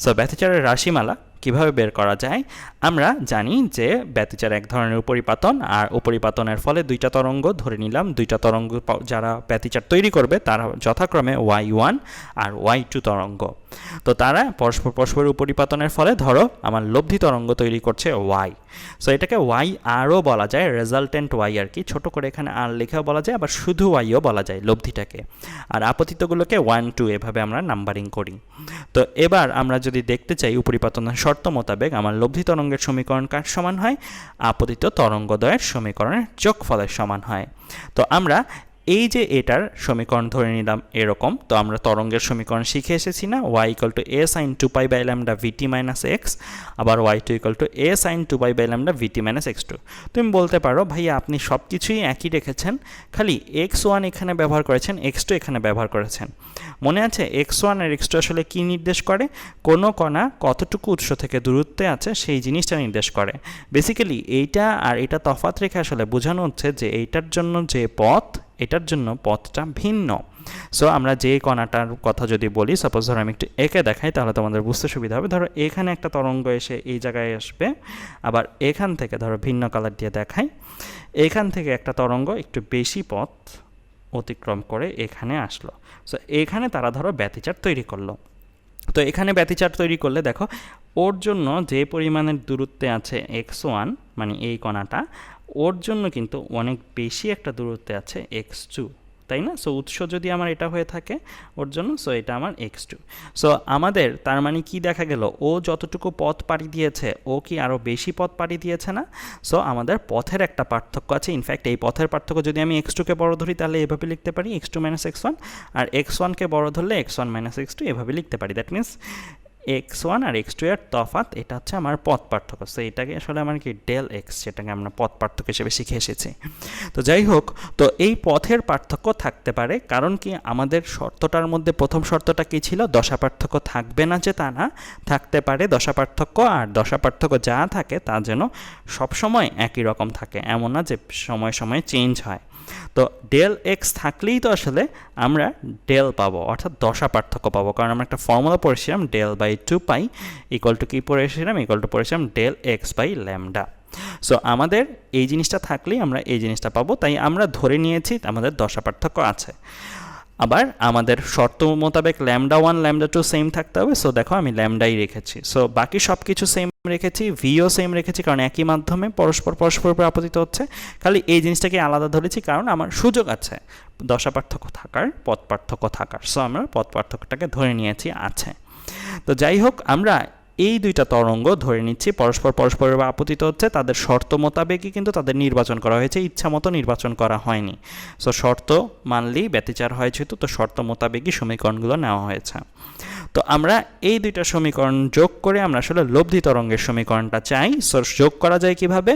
So ব্যথাচারের রাশিমালা কীভাবে বের করা যায়? আমরা জানি যে ব্যতিচার এক ধরনের উপরিপাতন আর উপরিপাতনের ফলে দুইটা তরঙ্গ, ধরে নিলাম দুইটা তরঙ্গ যারা ব্যতিচার তৈরি করবে তারা যথাক্রমে ওয়াই ওয়ান আর ওয়াই টু তরঙ্গ। তো তারা পরস্পর পরস্পরের উপরিপাতনের ফলে, ধরো আমার লব্ধি তরঙ্গ তৈরি করছে ওয়াই। সো এটাকে ওয়াই আরও বলা যায় রেজাল্টেন্ট ওয়াই আর কি। ছোট করে এখানে আর লেখাও বলা যায়, আবার শুধু ওয়াইও বলা যায় লব্ধিটাকে। আর আপতিতগুলোকে ওয়ান টু এভাবে আমরা নাম্বারিং করি। তো এবার আমরা যদি দেখতে চাই উপরিপাতনের শর্ত মোতাবেক আমার লব্ধি তরঙ্গের সমীকরণ কার সমান হয়? আপতিত তরঙ্গদয়ের সমীকরণের যোগফলের সমান হয়। তো আমরা এই যে এটার সমীকরণ ধরে নিলাম এরকম, তো আমরা তরঙ্গের সমীকরণ শিখে এসেছি না? Y equal two A sine two pi by lambda VT minus X আবার Y two equal two A sine two pi by lambda VT minus X two তুমি বলতে পারো ভাইয়া আপনি সব কিছুই একই রেখেছেন, খালি এক্স ওয়ান এখানে ব্যবহার করেছেন এক্স টু এখানে ব্যবহার করেছেন। মনে আছে এক্স ওয়ান আর এক্স টু আসলে কী নির্দেশ করে? কোনো কণা কতটুকু উৎস থেকে দূরত্বে আছে সেই জিনিসটা নির্দেশ করে। বেসিক্যালি এইটা আর এটা তফাৎ রেখে আসলে বোঝানো হচ্ছে যে এইটার জন্য যে পথ এটার জন্য পথটা ভিন্ন। সো আমরা যে কণাটার কথা যদি বলি সাপোজ ধরো আমি একটু একে দেখাই, তাহলে তোমাদের বুঝতে সুবিধা হবে। ধরো এখানে একটা তরঙ্গ এসে এই জায়গায় আসবে, আবার এখান থেকে ধরো ভিন্ন কালার দিয়ে দেখাই। এখান থেকে একটা তরঙ্গ একটু বেশি পথ অতিক্রম করে এখানে আসলো। সো এখানে তারা ধরো ব্যতিচার তৈরি করল। তো এখানে ব্যতিচার তৈরি করলে দেখো, ওর জন্য যে পরিমাণের দূরত্বে আছে এক্স ওয়ান মানে এই কণাটা, ওর জন্য কিন্তু অনেক বেশি একটা দূরত্বে আছে এক্স টু। তাই না? সো উৎস যদি আমার এটা হয়ে থাকে, ওর জন্য সো এটা আমার এক্স টু সো আমাদের তার মানে কি দেখা গেল? ও যতটুকু পথ পাড়ি দিয়েছে, ও কি আরও বেশি পথ পাড়ি দিয়েছে না? সো আমাদের পথের একটা পার্থক্য আছে। ইনফ্যাক্ট এই পথের পার্থক্য যদি আমি এক্স টুকে বড় ধরি, তাহলে এভাবে লিখতে পারি X two minus X one আর এক্স ওয়ানকে বড় ধরলে X one minus X two এভাবে লিখতে পারি। দ্যাট মিনস এক্স ওয়ান আর এক্স টু এর তফাৎ, এটা হচ্ছে আমার পথ পার্থক্য। সো এটাকে আসলে আমার কি ডেল এক্স সেটাকে আমরা পথ পার্থক্য হিসেবে শিখে এসেছি। তো যাই হোক, তো এই পথের পার্থক্য থাকতে পারে, কারণ কি আমাদের শর্তটার মধ্যে প্রথম শর্তটা কি ছিল? দশা পার্থক্য থাকবে না যে তা না, থাকতে পারে দশা পার্থক্য, আর দশা পার্থক্য যা থাকে তা যেন সবসময় একই রকম থাকে, এমন না যে সময় সময় চেঞ্জ হয়। তো ডেল এক্স থাকলেই তো আসলে আমরা ডেল পাবো, অর্থাৎ দশা পার্থক্য পাবো। কারণ আমরা একটা ফর্মুলা পড়েছিলাম del by two pi equal to কী পড়েছিলাম ইকুয়াল টু পড়েছিলাম del X by lambda so আমাদের এই জিনিসটা থাকলেই আমরা এই জিনিসটা পাবো, তাই আমরা ধরে নিয়েছি আমাদের দশা পার্থক্য আছে। আবার আমাদের শর্ত মোতাবেক lambda one, lambda two same থাকতে হবে সো দেখো আমি ল্যামডাই রেখেছি। সো বাকি সব কিছু সেম রেখেছি ভিও সেম রেখেছি, কারণ একই মাধ্যমে পরস্পর পরস্পর আপতিত হচ্ছে। খালি এই জিনিসটাকে আলাদা ধরেছি, কারণ আমার সুযোগ আছে। দশা পার্থক্য থাকার পথ পার্থক্য থাকার সো আমরা পথ পার্থক্যটাকে ধরে নিয়েছি, আছে। তো যাই হোক, আমরা এই দুইটা তরঙ্গ ধরে নিচ্ছি, পরস্পর পরস্পরের আপতিত হচ্ছে, তাদের শর্ত মোতাবেকই কিন্তু তাদের নির্বাচন করা হয়েছে, ইচ্ছা মতো নির্বাচন করা হয়নি। সো শর্ত মানলেই ব্যতিচার হয় যেহেতু, তো শর্ত মোতাবেকই সমীকরণগুলো নেওয়া হয়েছে। তো আমরা এই দুইটা সমীকরণ যোগ করে আমরা আসলে লব্ধি তরঙ্গের সমীকরণটা চাই। সো যোগ করা যায় কীভাবে?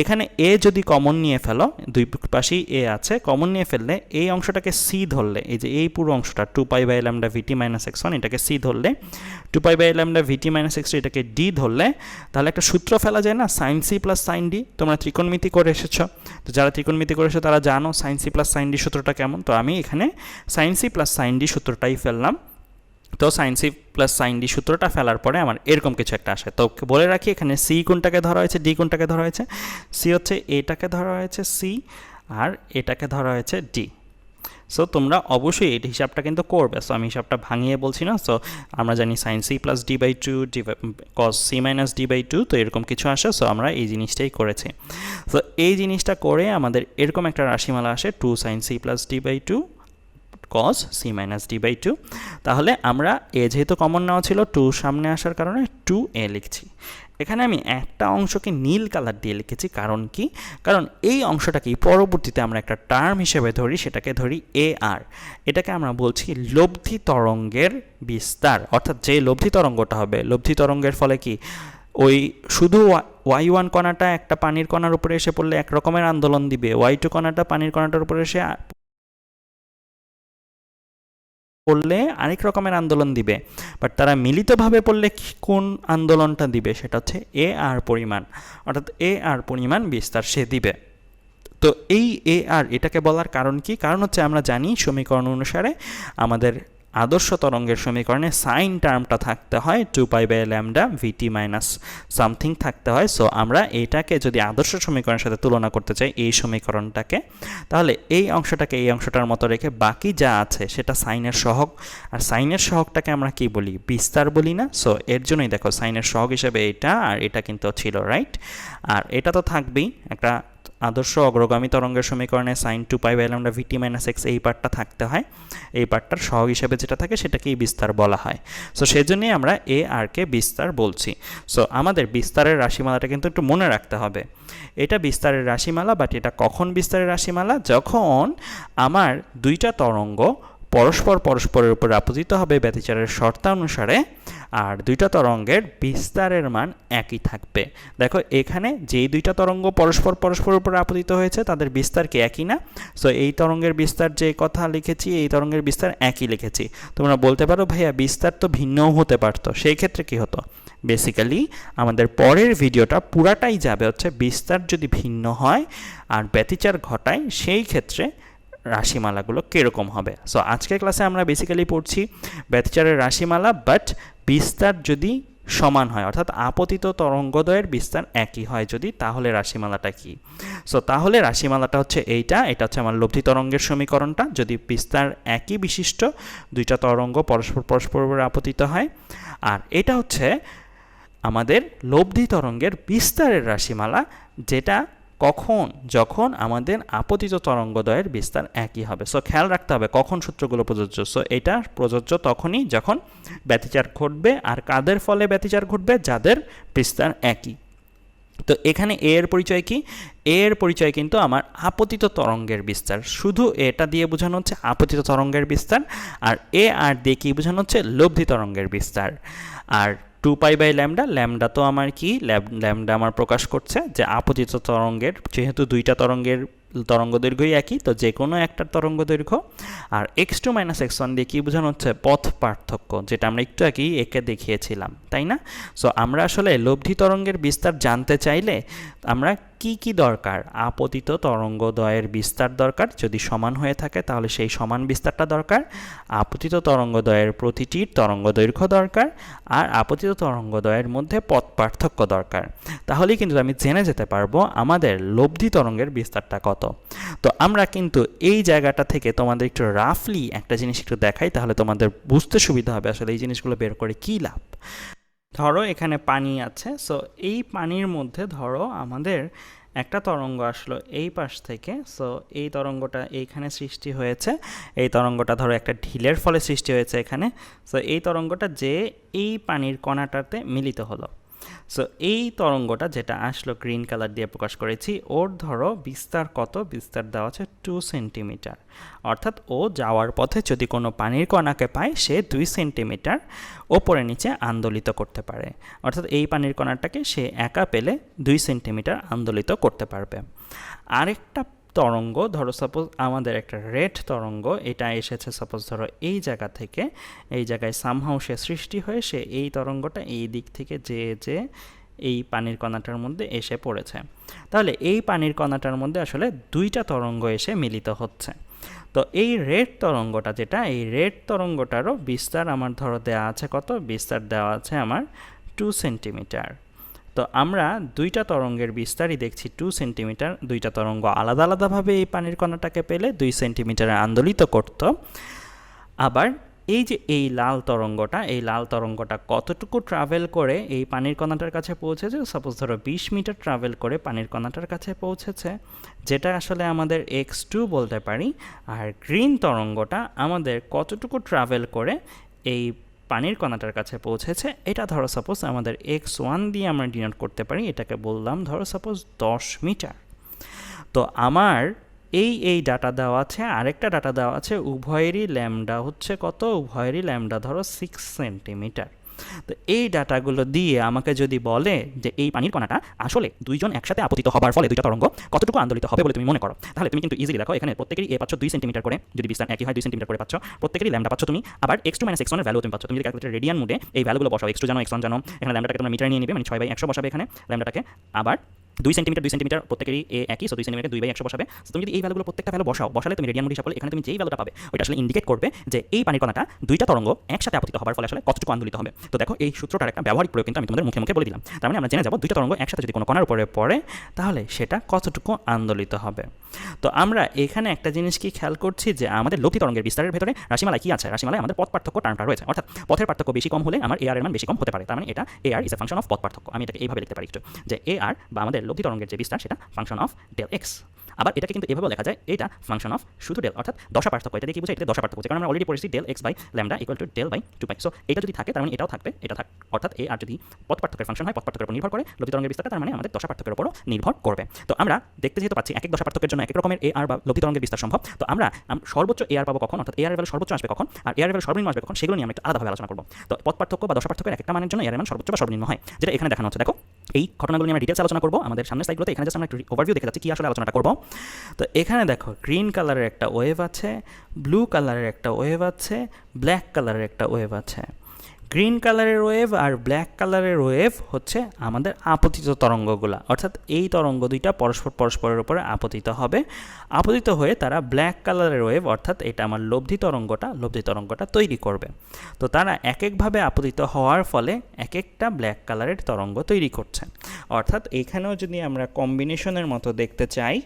এখানে এ যদি কমন নিয়ে ফেলো, দুই পাশেই এ আছে, কমন নিয়ে ফেললে এই অংশটাকে সি ধরলে, এই যে এই পুরো অংশটা two pi by lambda VT minus X one এটাকে সি ধরলে two pi by lambda VT minus X এটাকে ডি ধরলে, তাহলে একটা সূত্র ফেলা যায় না? Sine C plus sine D তোমরা ত্রিকোণমিতি করে এসেছ। তো যারা ত্রিকোণমিতি করে এসেছ, তারা জানো sine C plus sine D সূত্রটা কেমন? তো আমি এখানে sine C plus sine D সূত্রটাই ফেললাম। তো sine C plus sine D সূত্রটা ফেলার পরে আমার এরকম কিছু একটা আসে। তো বলে রাখি, এখানে সি কোনটাকে ধরা হয়েছে? ডি কোনটাকে ধরা হয়েছে? সি হচ্ছে এটাকে ধরা হয়েছে সি আর এটাকে ধরা হয়েছে ডি সো তোমরা অবশ্যই এই হিসাবটা কিন্তু করবে। সো আমি হিসাবটা ভাঙিয়ে বলছি না। সো আমরা জানি sine C plus D by two D cos C minus D by two তো এরকম কিছু আসে। সো আমরা এই জিনিসটাই করেছি। সো এই জিনিসটা করে আমাদের এরকম একটা রাশিমালা আসে two sine C plus D by two cos C minus D by two তাহলে আমরা এ যেহেতু কমন নেওয়া ছিল টু সামনে আসার কারণে টু এ লিখছি। এখানে আমি একটা অংশকে নীল কালার দিয়ে লিখেছি, কারণ কি? কারণ এই অংশটাকেই পরবর্তীতে আমরা একটা টার্ম হিসেবে ধরি, সেটাকে ধরি এ আর এটাকে আমরা বলছি লব্ধি তরঙ্গের বিস্তার, অর্থাৎ যে লব্ধি তরঙ্গটা হবে, লব্ধি তরঙ্গের ফলে কি? ওই শুধু ওয়াই ওয়ান কণাটা একটা পানির কণার উপরে এসে পড়লে এক রকমের আন্দোলন দিবে ওয়াই টু কণাটা পানির কণাটার উপরে এসে পড়লে আরেক রকমের আন্দোলন দিবে। বাট তারা মিলিতভাবে পড়লে কোন আন্দোলনটা দিবে সেটা হচ্ছে এ আর পরিমাণ। অর্থাৎ এ আর পরিমাণ বিস্তার সে দিবে। তো এই এ আর এটাকে বলার কারণ কি? কারণ হচ্ছে আমরা জানি সমীকরণ অনুসারে আমাদের আদর্শ তরঙ্গের সমীকরণে সাইন টার্মটা থাকতে হয় two pi by lambda VT minus something থাকতে হয়। সো আমরা এটাকে যদি আদর্শ সমীকরণের সাথে তুলনা করতে চাই, এই সমীকরণটাকে, তাহলে এই অংশটাকে এই অংশটার মতো রেখে বাকি যা আছে সেটা সাইনের সহগ। আর সাইনের সহগটাকে আমরা কি বলি? বিস্তার বলি না। সো এর জন্যই দেখো সাইনের সহগ হিসেবে এটা আর এটা কিন্তু ছিল রাইট আর এটা তো থাকবেই। একটা আদর্শ অগ্রগামী তরঙ্গের সমীকরণে sine two pi by lambda VT minus X এই পার্টটা থাকতে হয়। এই পার্টটার সহগ হিসেবে যেটা থাকে সেটাকেই বিস্তার বলা হয়। সো সেজন্যই আমরা এ আর কে বিস্তার বলছি। সো আমাদের বিস্তারের রাশিমালাটা কিন্তু একটু মনে রাখতে হবে। এটা বিস্তারের রাশিমালা বাট এটা কখন বিস্তারের রাশিমালা? যখন আমার দুইটা তরঙ্গ পরস্পর পরস্পরের উপর আপতিত হবে ব্যতিচারের শর্তানুসারে, আর দুইটা তরঙ্গের বিস্তারের মান একই থাকবে। দেখো, এখানে যেই দুইটা তরঙ্গ পরস্পর পরস্পরের উপর আপতিত হয়েছে, তাদের বিস্তার কি একই না? সো এই তরঙ্গের বিস্তার যে কথা লিখেছি, এই তরঙ্গের বিস্তার একই লিখেছি। তোমরা বলতে পারো, ভাইয়া, বিস্তার তো ভিন্নও হতে পারতো। সেই ক্ষেত্রে কি হতো? বেসিক্যালি আমাদের পরের ভিডিওটা পুরাটাই যাবে হচ্ছে বিস্তার যদি ভিন্ন হয়, আর ব্যতিচার ঘটায়, সেই ক্ষেত্রে রাশিমালাগুলো কীরকম হবে? সো আজকের ক্লাসে আমরা বেসিক্যালি পড়ছি ব্যতিচারের রাশিমালা বাট বিস্তার যদি সমান হয়, অর্থাৎ আপতিত তরঙ্গদয়ের বিস্তার একই হয় যদি, তাহলে রাশিমালাটা কি? সো তাহলে রাশিমালাটা হচ্ছে এইটা, এটা হচ্ছে আমার লব্ধি তরঙ্গের সমীকরণটা। যদি বিস্তার একই বিশিষ্ট, দুইটা তরঙ্গ পরস্পর পরস্পর আপতিত হয়। আর এটা হচ্ছে আমাদের লব্ধি তরঙ্গের বিস্তারের রাশিমালা, যেটা কখন, যখন আমাদের আপতিত তরঙ্গদয়ের বিস্তার একই হবে। সো খেয়াল রাখতে হবে কখন সূত্রগুলো প্রযোজ্য। সো এটা প্রযোজ্য তখনই যখন ব্যতিচার ঘটবে আর কাদের ফলে ব্যতিচার ঘটবে, যাদের বিস্তার একই। তো এখানে এ এর পরিচয় কি? এ এর পরিচয় কিন্তু আমার আপতিত তরঙ্গের বিস্তার। শুধু এটা দিয়ে বোঝানো হচ্ছে আপতিত তরঙ্গের বিস্তার আর এ আর দিয়ে কি বোঝানো হচ্ছে, লব্ধি তরঙ্গের বিস্তার। আর two pi by lambda lambda তো আমার কি? ল্যামডা আমার প্রকাশ করছে যে আপতিত তরঙ্গের, যেহেতু দুইটা তরঙ্গের তরঙ্গ দৈর্ঘ্যই একই, তো যে কোনো একটা তরঙ্গ দৈর্ঘ্য। আর X two minus X one দিয়ে কী বোঝানো হচ্ছে? পথ পার্থক্য, যেটা আমরা একটু আগেই একে দেখিয়েছিলাম, তাই না? সো আমরা আসলে লব্ধি তরঙ্গের বিস্তার জানতে চাইলে আমরা কি কি দরকার? আপতিত তরঙ্গদয়ের বিস্তার দরকার। যদি সমান হয়ে থাকে, তাহলে সেই সমান বিস্তারটা দরকার। আপতিত তরঙ্গদয়ের প্রতিটির তরঙ্গ দৈর্ঘ্য দরকার। আর আপতিত তরঙ্গদয়ের মধ্যে পথ পার্থক্য দরকার। তাহলেই কিন্তু আমি জেনে যেতে পারব আমাদের লব্ধি তরঙ্গের বিস্তারটা কত। তো আমরা কিন্তু এই জায়গাটা থেকে তোমাদের একটু রাফলি একটা জিনিস একটু দেখাই, তাহলে তোমাদের বুঝতে সুবিধা হবে আসলে এই জিনিসগুলো বের করে কী লাভ। ধরো এখানে পানি আছে সো এই পানির মধ্যে ধরো আমাদের একটা তরঙ্গ আসলো এই পাশ থেকে সো এই তরঙ্গটা এইখানে সৃষ্টি হয়েছে, এই তরঙ্গটা ধরো একটা ঢিলের ফলে সৃষ্টি হয়েছে এখানে সো এই তরঙ্গটা যে এই পানির কণাটাতে মিলিত হলো। সো এই তরঙ্গটা যেটা আসলো গ্রিন কালার দিয়ে প্রকাশ করেছি, ওর ধরো বিস্তার কত? বিস্তার দেওয়া আছে টু সেন্টিমিটার অর্থাৎ ও যাওয়ার পথে যদি কোনো পানির কণাকে পায়, সে দুই সেন্টিমিটার ওপরে নিচে আন্দোলিত করতে পারে। অর্থাৎ এই পানির কণাটাকে সে একা পেলে দুই সেন্টিমিটার আন্দোলিত করতে পারবে। আরেকটা তরঙ্গ, ধরো সাপোজ আমাদের একটা রেড তরঙ্গ, এটা এসেছে সাপোজ ধরো এই জায়গা থেকে, এই জায়গায় সামহাও সে সৃষ্টি হয়ে সে এই তরঙ্গটা এই দিক থেকে যে যে এই পানির কণাটার মধ্যে এসে পড়েছে। তাহলে এই পানির কণাটার মধ্যে আসলে দুইটা তরঙ্গ এসে মিলিত হচ্ছে। তো এই রেড তরঙ্গটা যেটা, এই রেড তরঙ্গটারও বিস্তার আমার ধরো দেওয়া আছে কত? বিস্তার দেওয়া আছে আমার টু সেন্টিমিটার তো আমরা দুইটা তরঙ্গের বিস্তারই দেখছি টু সেন্টিমিটার দুইটা তরঙ্গ আলাদা আলাদাভাবে এই পানির কণাটাকে পেলে দুই সেন্টিমিটারে আন্দোলিত করত। আবার এই যে এই লাল তরঙ্গটা, এই লাল তরঙ্গটা কতটুকু ট্রাভেল করে এই পানির কণাটার কাছে পৌঁছেছে? সাপোজ ধরো বিশ মিটার ট্রাভেল করে পানির কণাটার কাছে পৌঁছেছে, যেটা আসলে আমাদের এক্স টু বলতে পারি। আর গ্রিন তরঙ্গটা আমাদের কতটুকু ট্রাভেল করে এই পানির কণাটার কাছে পৌঁছেছে। এটা ধরো সাপোজ আমাদের এক্স ওয়ান দিয়ে আমরা ডিনোট করতে পারি, এটাকে বললাম ধরো সাপোজ দশ মিটার। তো আমার এই এই ডাটা দেওয়া আছে, আরেকটা ডাটা দেওয়া আছে, উভয়েরই ল্যামডা হচ্ছে কত? উভয়েরই ল্যামডা ধরো সিক্স সেন্টিমিটার তো এই ডাটাগুলো দিয়ে আমাকে যদি বলে যে এই পানির কণাটা আসলে দুইজন একসাথে আপতিত হবার ফলে দুইটা তরঙ্গ কতটুকু আন্দোলিত হবে বলে তুমি মনে করো? তাহলে তুমি কিন্তু ইজিলি দেখো, এখানে প্রত্যেকেরই এ পাচ্ছ দুই সেন্টিমিটার করে। যদি বিস্তার একই হয়, দুই সেন্টিমিটার করে পাচ্ছ। প্রত্যেকেরই ল্যামটা পাচ্ছ তুমি। আবার এক্স টু মাইনাস ভ্যালু তুমি পাচ্ছ। তুমি যদি ক্যালকুলেটার রেডিয়ান মুডে এই ভ্যালুগুলো বসাও এক্স টু জানো এক্স ওয়ান জানো, এখানে ল্যামটাকে তোমরা মিটার নিয়ে নিবে মানে ছয় বাই একশো বসাবে এখানে ল্যামটাকে আবার দুই সেন্টিমিটার দুই সেন্টিমিটার প্রত্যেকেরই এ একই সো দুই সেন্টিমিটার দুই বাই একশো বসাবে। সো তুমি যদি এই ভ্যালুগুলো প্রত্যেকটা ভ্যালু বসাও, বসালে তুমি রেডিয়ান মুড হিসাব এখানে তুমি যেই ভ্যালুটা পাবে, ওইটা আসলে ইন্ডিকেট করবে যে এই পানির কণাটা দুইটা তরঙ্গ একসাথে আপতিত হওয়ার ফলে আসলে কতটুকু আন্দোলিত হবে। তো দেখো, এই সূত্রটার একটা ব্যবহারিক প্রয়োগ কিন্তু আমি তোমাদের মুখে মুখে বলে দিলাম। তার মানে আমরা জেনে যাব দুইটা তরঙ্গ একসাথে যদি কোনো কণার উপরে পড়ে, তাহলে সেটা কতটুকু আন্দোলিত হবে। তো আমরা এখানে একটা জিনিস কি খেয়াল করছি যে আমাদের লব্ধি তরঙ্গের বিস্তারের ভেতরে রাশিমালায় কি আছে? রাশিমালায় আমাদের পথ পার্থক্য টার্মটা রয়েছে। অর্থাৎ পথের পার্থক্য বেশি কম হলে আমার এ আর এর মান বেশি কম হতে পারে। তার মানে এটা A R is a function of পথ পার্থক্য। আমি এটাকে এইভাবে লিখতে পারি একটু। যে এ আর বা আমাদের লব্ধি তরঙ্গের যে বিস্তার, সেটা ফাংশন অফ ডেল এক্স আবার এটাকে কিন্তু এভাবে লেখা যায়, এটা ফাংশন অফ শুধু ডেল অর্থাৎ দশা পার্থক্য, এটা দিয়ে কি বোঝায়? এটা দশা পার্থক্য কারণ আমরা অলরেডি পড়েছি del X by lambda equal to del by two pi so এটা যদি থাকে, তার মানে এটাও থাকবে, এটা থাক অর্থাৎ এ আর যদি পথ পার্থক্যের ফাংশন হয়, পথ পার্থক্যের উপর নির্ভর করে লব্ধি তরঙ্গের বিস্তারটা, তার মানে আমাদের দশা পার্থক্যের উপরও নির্ভর করবে। তো আমরা দেখতে যেহেতু পাচ্ছি এক এক দশা পার্থক্যের জন্য এক এক রকমের এ আর বা লব্ধি তরঙ্গের বিস্তার সম্ভব। তো আমরা সর্বোচ্চ এ আর পাবো কখন? অর্থাৎ এ আর ভ্যালু সর্বোচ্চ আসবে কখন? আর এ আর ভ্যালু সর্বনিম্ন আসবে কখন? সেগুলো নিয়ে আমরা একটু আলাদাভাবে আলোচনা করব। তো পথ পার্থক্য বা দশা পার্থক্যের এক একটা মানের জন্য এর মান সর্বোচ্চ বা সর্বনিম্ন হয়, যেটা এখানে দেখানো হচ্ছে। দেখো, এই ঘটনাগুলো নিয়ে আমরা ডিটেলস আলোচনা করব। আমাদের সামনের সাইডগুলোতে এখানে জাস্ট আমরা একটু ওভারভিউ দেখে যাচ্ছি, কি আসলে আলোচনাটা করব। তো এখানে দেখো গ্রিন কালারের একটা ওয়েভ আছে ব্লু কালারের একটা ওয়েভ আছে ব্ল্যাক কালারের একটা ওয়েভ আছে। গ্রিন কালারের ওয়েভ আর ব্ল্যাক কালারের ওয়েভ হচ্ছে আমাদের আপতিত তরঙ্গগুলা। অর্থাৎ এই তরঙ্গ দুইটা পরস্পর পরস্পরের উপরে আপতিত হবে। আপতিত হয়ে তারা ব্ল্যাক কালারের ওয়েভ অর্থাৎ এটা আমার লব্ধি তরঙ্গটা লব্ধি তরঙ্গটা তৈরি করবে। তো তারা এক একভাবে আপতিত হওয়ার ফলে এক একটা ব্ল্যাক কালারের তরঙ্গ তৈরি করছে। অর্থাৎ এখানেও যদি আমরা কম্বিনেশনের মতো দেখতে চাই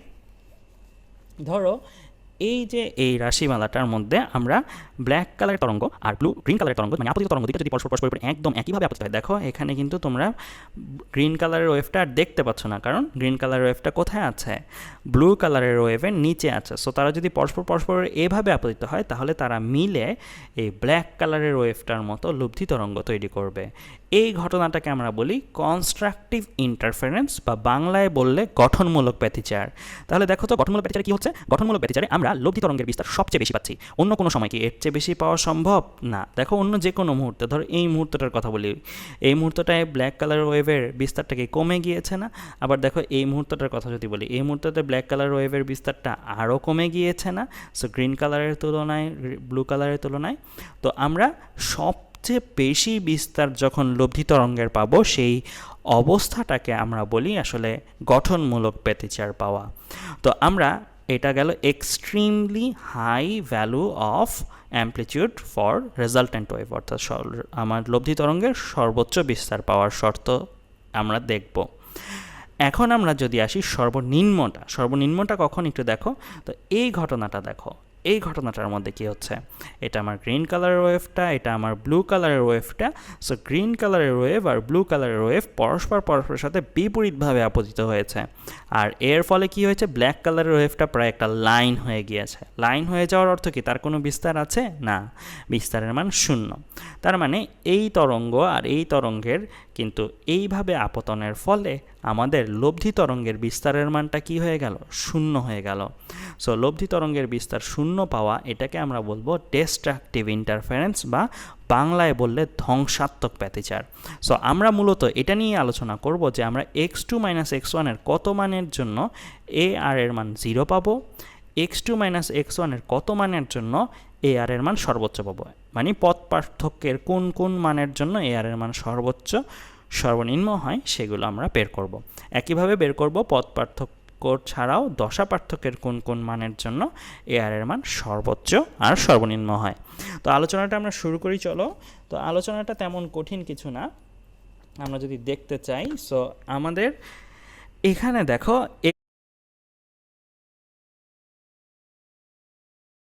ধরো, এই যে এই রাশিমালাটার মধ্যে আমরা ব্ল্যাক কালারের তরঙ্গ আর ব্লু গ্রিন কালারের তরঙ্গ মানে আপতিত তরঙ্গ দুটো যদি পরস্পর পরস্পর একদম একইভাবে আপতিত হয়, দেখো এখানে কিন্তু তোমরা গ্রিন কালারের ওয়েভটা আর দেখতে পাচ্ছ না, কারণ গ্রিন কালারের ওয়েভটা কোথায় আছে? ব্লু কালারের ওয়েভের নিচে আছে। সো তারা যদি পরস্পর পরস্পর এভাবে আপতিত হয়, তাহলে তারা মিলে এই ব্ল্যাক কালারের ওয়েভটার মতো লব্ধি তরঙ্গ তৈরি করবে। এই ঘটনাটাকে আমরা বলি কনস্ট্রাকটিভ ইন্টারফারেন্স বা বাংলায় বললে গঠনমূলক ব্যতিচার। তাহলে দেখো তো গঠনমূলক ব্যতিচারে কী হচ্ছে? গঠনমূলক ব্যতিচারে আমরা লব্ধি তরঙ্গের বিস্তার সবচেয়ে বেশি পাচ্ছি। অন্য কোনো সময় কি এর চেয়ে বেশি পাওয়া সম্ভব? না। দেখো অন্য যে কোনো মুহূর্তে, ধরো এই মুহূর্তটার কথা বলি। এই মুহূর্তটায় ব্ল্যাক কালার ওয়েভের বিস্তারটা কি কমে গিয়েছে না? আবার দেখো এই মুহূর্তটার কথা যদি বলি, এই মুহূর্ততে ব্ল্যাক কালার ওয়েভের বিস্তারটা আরও কমে গিয়েছে না? সো গ্রিন কালারের তুলনায় ব্লু কালারের তুলনায়। তো আমরা সবচেয়ে বেশি বিস্তার যখন লব্ধি তরঙ্গের পাবো, সেই অবস্থাটাকে আমরা বলি আসলে গঠনমূলক ব্যতিচার পাওয়া। তো আমরা, এটা গেল extremely high value of amplitude for resultant wave অর্থাৎ আমার লব্ধি তরঙ্গের সর্বোচ্চ বিস্তার পাওয়ার শর্ত আমরা দেখব। এখন আমরা যদি আসি সর্বনিম্নটা সর্বনিম্নটা কখন একটু দেখো? তো এই ঘটনাটা দেখো। এই ঘটনাটার মধ্যে কি হচ্ছে? এটা আমার গ্রিন কালারের ওয়েভটা এটা আমার ব্লু কালারের ওয়েভটা সো গ্রিন কালারের ওয়েভ আর ব্লু কালারের ওয়েভ পরস্পর পরস্পরের সাথে বিপরীতভাবে আপতিত হয়েছে। আর এর ফলে কি হয়েছে? ব্ল্যাক কালারের ওয়েভটা প্রায় একটা লাইন হয়ে গিয়েছে। লাইন হয়ে যাওয়ার অর্থ কি? তার কোনো বিস্তার আছে? না। বিস্তারের মান শূন্য। তার মানে এই তরঙ্গ আর এই তরঙ্গের কিন্তু এইভাবে আপতনের ফলে আমাদের লব্ধি তরঙ্গের বিস্তারের মানটা কি হয়ে গেল? শূন্য হয়ে গেল। সো লব্ধি তরঙ্গের বিস্তার শূন্য পাওয়া এটাকে আমরা বলব ডিস্ট্রাকটিভ ইন্টারফারেন্স বা বাংলায় বললে ধ্বংসাত্মক ব্যতিচার। সো আমরা মূলত এটা নিয়ে আলোচনা করব যে আমরা এক্স টু মাইনাস এক্স ওয়ানের কত মানের জন্য এ আর এর মান জিরো পাবো এক্স টু মাইনাস এক্স ওয়ানের কত মানের জন্য এ আর এর মান সর্বোচ্চ পাবো? মানে পথ পার্থক্যের কোন কোন মানের জন্য এ আর এর মান সর্বোচ্চ, সর্বনিম্ন হয় সেগুলো আমরা বের করব। একইভাবে বের করব পথ পার্থক্য ছাড়াও দশা পার্থক্যের কোন কোন মানের জন্য এ আর এর মান সর্বোচ্চ আর সর্বনিম্ন হয়। তো আলোচনাটা আমরা শুরু করি, চলো। তো আলোচনাটা তেমন কঠিন কিছু না। আমরা যদি দেখতে চাই সো আমাদের এখানে দেখো